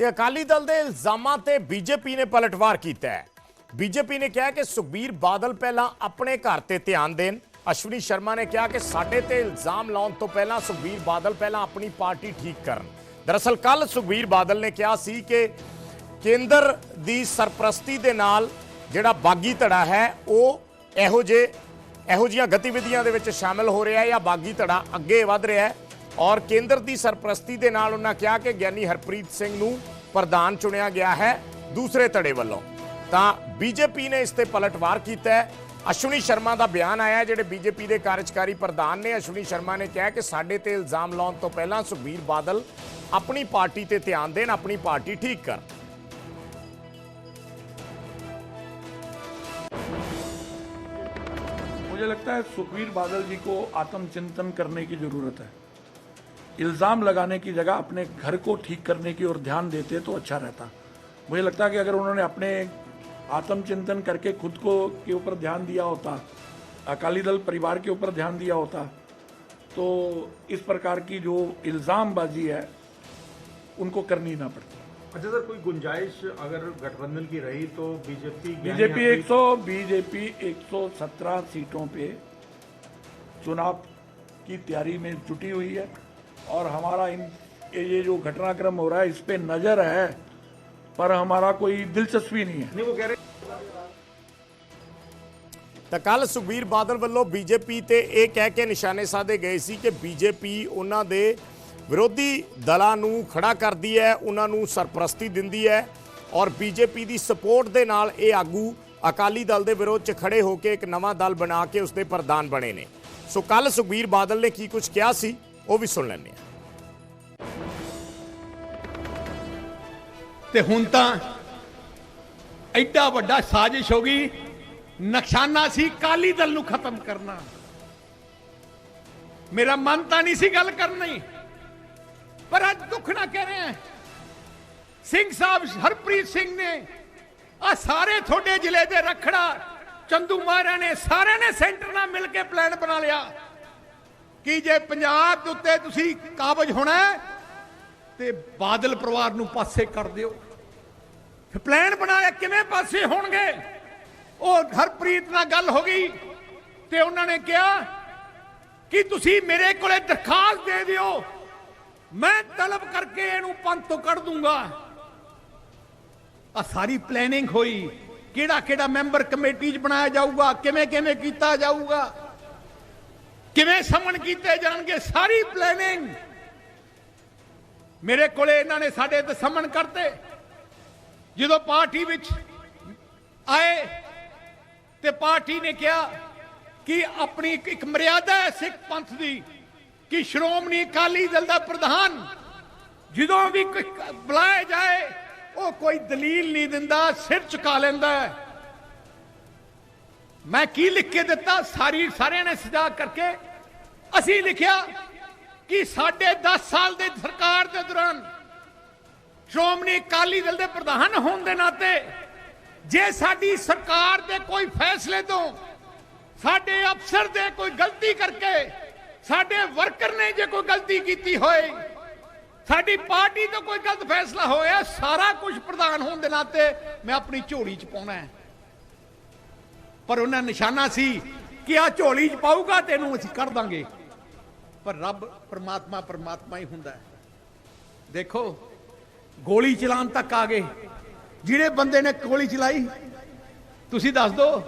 ਤੇ ਅਕਾਲੀ ਦਲ ਦੇ ਇਲਜ਼ਾਮਾਂ ਤੇ ਬੀਜੇਪੀ ਨੇ ਪਲਟਵਾਰ ਕੀਤਾ ਹੈ। ਬੀਜੇਪੀ ਨੇ ਕਿਹਾ ਕਿ ਸੁਖਬੀਰ ਬਾਦਲ ਪਹਿਲਾਂ ਆਪਣੇ ਘਰ ਤੇ ਧਿਆਨ ਦੇਣ। ਅਸ਼ਵਨੀ ਸ਼ਰਮਾ ਨੇ ਕਿਹਾ ਕਿ ਸਾਡੇ ਤੇ ਇਲਜ਼ਾਮ ਲਾਉਣ ਤੋਂ ਪਹਿਲਾਂ ਸੁਖਬੀਰ ਬਾਦਲ ਪਹਿਲਾਂ ਆਪਣੀ ਪਾਰਟੀ ਠੀਕ ਕਰਨ। ਦਰਅਸਲ ਕੱਲ ਸੁਖਬੀਰ ਬਾਦਲ ਨੇ ਕਿਹਾ ਸੀ ਕਿ ਕੇਂਦਰ ਦੀ ਸਰਪ੍ਰਸਤੀ ਦੇ ਨਾਲ ਜਿਹੜਾ ਬਾਗੀ ਧੜਾ ਹੈ, ਉਹ ਇਹੋ ਜੇ ਇਹੋ ਜੀਆਂ ਗਤੀਵਿਧੀਆਂ ਦੇ ਵਿੱਚ ਸ਼ਾਮਿਲ ਹੋ ਰਿਹਾ ਹੈ ਜਾਂ ਬਾਗੀ ਧੜਾ ਅੱਗੇ ਵਧ ਰਿਹਾ ਹੈ। ਔਰ ਕੇਂਦਰ ਦੀ ਸਰਪ੍ਰਸਤੀ ਦੇ ਨਾਲ ਉਹਨਾਂ ਕਿਹਾ ਕਿ ਗਿਆਨੀ ਹਰਪ੍ਰੀਤ ਸਿੰਘ ਨੂੰ ਪ੍ਰਧਾਨ ਚੁਣਿਆ ਗਿਆ ਹੈ ਦੂਸਰੇ ਧੜੇ ਵੱਲੋਂ ਤਾਂ ਬੀਜੇਪੀ ਨੇ ਇਸ ਤੇ ਪਲਟਵਾਰ ਕੀਤਾ ਹੈ ਅਸ਼ਵਨੀ ਸ਼ਰਮਾ ਦਾ ਬਿਆਨ ਆਇਆ ਹੈ, ਜਿਹੜੇ ਬੀਜੇਪੀ ਦੇ ਕਾਰਜਕਾਰੀ ਪ੍ਰਧਾਨ ਨੇ ਅਸ਼ਵਨੀ ਸ਼ਰਮਾ ਨੇ ਕਿਹਾ ਕਿ ਸਾਡੇ ਤੇ ਇਲਜ਼ਾਮ ਲਾਉਣ ਤੋਂ ਪਹਿਲਾਂ ਸੁਖਬੀਰ ਬਾਦਲ ਆਪਣੀ ਪਾਰਟੀ ਤੇ ਧਿਆਨ ਦੇਣ ਆਪਣੀ ਪਾਰਟੀ ਠੀਕ ਕਰਨ मुझे लगता है सुखबीर बादल जी को आत्मचिंतन करने की जरूरत है इल्ज़ाम लगाने की जगह अपने घर को ठीक करने की ओर ध्यान देते तो अच्छा रहता। मुझे लगता है कि अगर उन्होंने अपने आत्मचिंतन करके खुद को के ऊपर ध्यान दिया होता अकाली दल परिवार के ऊपर ध्यान दिया होता तो इस प्रकार की जो इल्ज़ामबाजी है उनको करनी ना पड़ती। अच्छा सर कोई गुंजाइश अगर गठबंधन की रही तो बीजेपी बीजेपी 100 बीजेपी 117 सीटों पे चुनाव की तैयारी में जुटी हुई है। और हमारा इन ये ये जो घटनाक्रम हो रहा है इस पे नजर है पर हमारा कोई दिलचस्पी नहीं है नहीं वो कह रहे ਤਾਂ ਕੱਲ ਸੁਖਬੀਰ ਬਾਦਲ ਵੱਲੋਂ ਬੀਜੇਪੀ ਤੇ ਇਹ ਕਹਿ ਕੇ ਨਿਸ਼ਾਨੇ ਸਾਧੇ ਗਏ ਸੀ ਕਿ ਬੀਜੇਪੀ ਉਹਨਾਂ ਦੇ ਵਿਰੋਧੀ ਦਲਾਂ ਨੂੰ ਖੜਾ ਕਰਦੀ ਹੈ ਉਹਨਾਂ ਨੂੰ ਸਰਪ੍ਰਸਤੀ ਦਿੰਦੀ ਹੈ ਔਰ ਬੀਜੇਪੀ ਦੀ ਸਪੋਰਟ ਦੇ ਨਾਲ ਇਹ ਆਗੂ ਅਕਾਲੀ ਦਲ ਦੇ ਵਿਰੋਧ 'ਚ ਖੜੇ ਹੋ ਕੇ ਇੱਕ ਨਵਾਂ ਦਲ ਬਣਾ ਕੇ ਉਸ ਦੇ ਪ੍ਰਧਾਨ ਬਣੇ ਨੇ ਸੋ ਕੱਲ ਸੁਖਬੀਰ ਬਾਦਲ ਨੇ ਕੀ ਕੁਝ ਕਿਹਾ ਸੀ ਉਹ ਵੀ ਸੁਣ ਲੈਂਦੇ ਹਾਂ। ਤੇ ਹੁਣ ਤਾਂ ਐਡਾ ਵੱਡਾ ਸਾਜ਼ਿਸ਼ ਹੋ ਗਈ, ਨਕਸ਼ਾਨਾ ਸੀ ਕਾਲੀ ਦਲ ਨੂੰ ਖਤਮ ਕਰਨਾ। ਮੇਰਾ ਮਨ ਤਾਂ ਨਹੀਂ ਸੀ ਗੱਲ ਕਰਨੀ ਪਰ ਅੱਜ ਦੁੱਖ ਨਾ ਕਹਿ ਰਹੇ ਸਿੰਘ ਸਾਹਿਬ ਹਰਪ੍ਰੀਤ ਸਿੰਘ ਨੇ ਆ ਸਾਰੇ ਤੁਹਾਡੇ ਜ਼ਿਲ੍ਹੇ ਦੇ ਰਖੜਾ ਚੰਦੂ ਮਾਰਾ ਨੇ ਸਾਰਿਆਂ ਨੇ ਸੈਂਟਰ ਨਾਲ ਮਿਲ ਕੇ ਪਲਾਨ ਬਣਾ ਲਿਆ। ਕਿ ਜੇ ਪੰਜਾਬ ਦੇ ਉੱਤੇ ਤੁਸੀਂ ਕਾਬਜ ਹੋਣਾ ਤੇ ਬਾਦਲ ਪਰਿਵਾਰ ਨੂੰ ਪਾਸੇ ਕਰ ਦਿਓ। ਫਿਰ ਪਲਾਨ ਬਣਾਇਆ, ਕਿਵੇਂ ਪਾਸੇ ਹੋਣਗੇ? ਉਹ ਹਰਪ੍ਰੀਤ ਨਾਲ ਗੱਲ ਹੋ ਗਈ, ਤੇ ਉਹਨਾਂ ਨੇ ਕਿਹਾ, ਕਿ ਤੁਸੀਂ ਮੇਰੇ ਕੋਲੇ ਦਰਖਾਸਤ ਦੇ ਦਿਓ? ਮੈਂ ਤਲਬ ਕਰਕੇ ਇਹਨੂੰ ਪੰਥ ਤੋਂ ਕੱਢ ਦੂੰਗਾ। ਆ ਸਾਰੀ ਪਲੈਨਿੰਗ ਹੋਈ। ਕਿਹੜਾ ਕਿਹੜਾ ਮੈਂਬਰ ਕਮੇਟੀ 'ਚ ਬਣਾਇਆ ਜਾਊਗਾ ਕਿਵੇਂ ਕਿਵੇਂ ਕੀਤਾ ਜਾਊਗਾ? ਕਿਵੇਂ ਸਮਨ ਕੀਤੇ ਜਾਣਗੇ? ਸਾਰੀ ਪਲੈਨਿੰਗ ਮੇਰੇ ਕੋਲੇ ਇਹਨਾਂ ਨੇ ਸਾਡੇ ਤੇ ਸਮਨ ਕਰਤੇ। ਜਦੋਂ ਪਾਰਟੀ ਵਿੱਚ ਆਏ ਤੇ ਪਾਰਟੀ ਨੇ ਕਿਹਾ ਕਿ ਆਪਣੀ ਇੱਕ- ਮਰਿਆਦਾ ਹੈ ਸਿੱਖ ਪੰਥ ਦੀ ਕਿ ਸ਼੍ਰੋਮਣੀ ਅਕਾਲੀ ਦਲ ਦਾ ਪ੍ਰਧਾਨ ਜਦੋਂ ਵੀ ਕੋਈ ਬੁਲਾਇਆ ਜਾਏ, ਉਹ ਕੋਈ ਦਲੀਲ ਨਹੀਂ ਦਿੰਦਾ, ਸਿਰ ਝੁਕਾ ਲੈਂਦਾ ਹੈ। ਮੈਂ ਕੀ ਲਿਖ ਕੇ ਦਿੱਤਾ? ਸਾਰੀ ਸਾਰਿਆਂ ਨੇ ਸਜਾ ਕਰਕੇ ਅਸੀਂ ਲਿਖਿਆ ਕਿ ਸਾਡੇ 10 ਸਾਲ ਦੇ ਸਰਕਾਰ ਦੇ ਦੌਰਾਨ ਸ਼੍ਰੋਮਣੀ ਅਕਾਲੀ ਦਲ ਦੇ ਪ੍ਰਧਾਨ ਹੋਣ ਦੇ ਨਾਤੇ ਜੇ ਸਾਡੀ ਸਰਕਾਰ ਦੇ ਕੋਈ ਫੈਸਲੇ ਤੋਂ ਸਾਡੇ ਅਫਸਰ ਦੇ ਕੋਈ ਗਲਤੀ ਕਰਕੇ ਸਾਡੇ ਵਰਕਰ ਨੇ ਜੇ ਕੋਈ ਗਲਤੀ ਕੀਤੀ ਹੋਏ, ਸਾਡੀ ਪਾਰਟੀ ਤੋਂ ਕੋਈ ਗਲਤ ਫੈਸਲਾ ਹੋਇਆ, ਸਾਰਾ ਕੁਝ ਪ੍ਰਧਾਨ ਹੋਣ ਦੇ ਨਾਤੇ ਮੈਂ ਆਪਣੀ ਝੋਲੀ 'ਚ ਪਾਉਣਾ ਹੈ। ਪਰ ਉਹਨਾਂ ਨਿਸ਼ਾਨਾ ਸੀ ਕਿ ਆ ਝੋਲੀ 'ਚ ਪਾਊਗਾ ਤੈਨੂੰ ਅਸੀਂ ਕੱਢ ਦਾਂਗੇ। ਪਰ ਰੱਬ ਪਰਮਾਤਮਾ ਪਰਮਾਤਮਾ ਹੀ ਹੁੰਦਾ ਹੈ। ਦੇਖੋ, ਗੋਲੀ ਚਲਾਉਣ ਤੱਕ ਆ ਗਏ। ਜਿਹੜੇ ਬੰਦੇ ਨੇ ਗੋਲੀ ਚਲਾਈ, ਤੁਸੀਂ ਦੱਸ ਦਿਓ,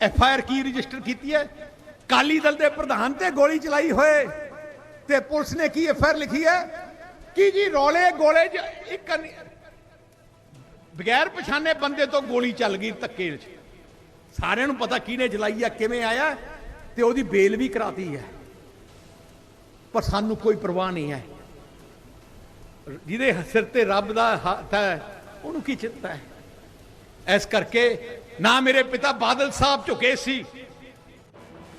ਐਫ ਆਈ ਆਰ ਕੀ ਰਜਿਸਟਰ ਕੀਤੀ ਹੈ? ਕਾਲੀ ਦਲ ਦੇ ਪ੍ਰਧਾਨ ਤੇ ਗੋਲੀ ਚਲਾਈ ਹੋਏ ਤੇ ਪੁਲਿਸ ਨੇ ਕੀ ਐਫ ਆਈ ਆਰ ਲਿਖੀ ਹੈ? ਕਿ ਜੀ, ਰੋਲੇ ਗੋਲੇ 'ਚ ਇੱਕ ਬਗੈਰ ਪਛਾਣੇ ਬੰਦੇ ਤੋਂ ਗੋਲੀ ਚੱਲ ਗਈ ਧੱਕੇ 'ਚ। ਸਾਰਿਆਂ ਨੂੰ ਪਤਾ ਕਿਹਨੇ ਜਲਾਈ ਆ, ਕਿਵੇਂ ਆਇਆ ਤੇ ਉਹਦੀ ਬੇਲ ਵੀ ਕਰਾਤੀ ਹੈ। ਪਰ ਸਾਨੂੰ ਕੋਈ ਪਰਵਾਹ ਨਹੀਂ ਹੈ। ਜਿਹਦੇ ਸਿਰ ਤੇ ਰੱਬ ਦਾ ਹੱਥ ਹੈ, ਉਹਨੂੰ ਕੀ ਚਿੰਤਾ ਹੈ? ਇਸ ਕਰਕੇ ਨਾ ਮੇਰੇ ਪਿਤਾ ਬਾਦਲ ਸਾਹਿਬ ਝੁਕੇ ਸੀ